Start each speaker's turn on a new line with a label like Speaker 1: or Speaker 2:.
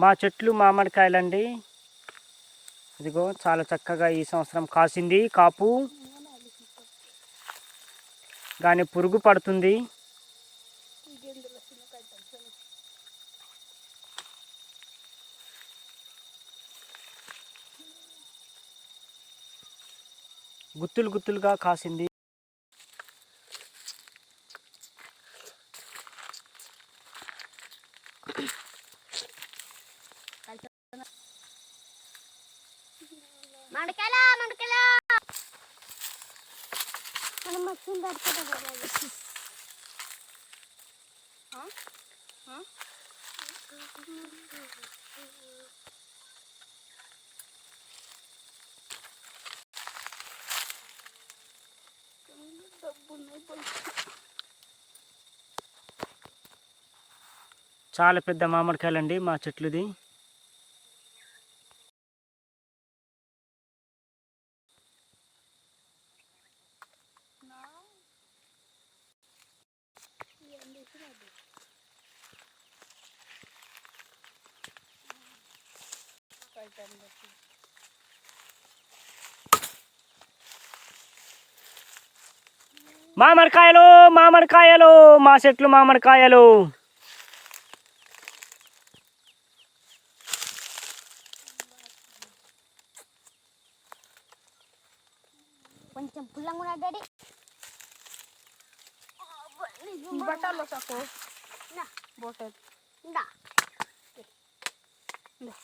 Speaker 1: మా చెట్లు మామిడికాయలండి. ఇదిగో చాలా చక్కగా ఈ సంవత్సరం కాసింది కాపు. కానీ పురుగు పడుతుంది. గుత్తులు గుత్తులుగా కాసింది.
Speaker 2: మడకలా మడకలా మనం పడుతుంది
Speaker 1: చాలా పెద్ద మామిడికాయలండి మా చెట్లుది. మామిడికాయలు మామిడికాయలు మా చెట్లు మామిడికాయలు.
Speaker 2: కొంచెం పుల్లంగా ఉన్నాడు డాడీ.
Speaker 3: బట్టాలో సాకు.
Speaker 2: నా.
Speaker 3: బోటల్
Speaker 2: ఇందా
Speaker 3: ఇందా.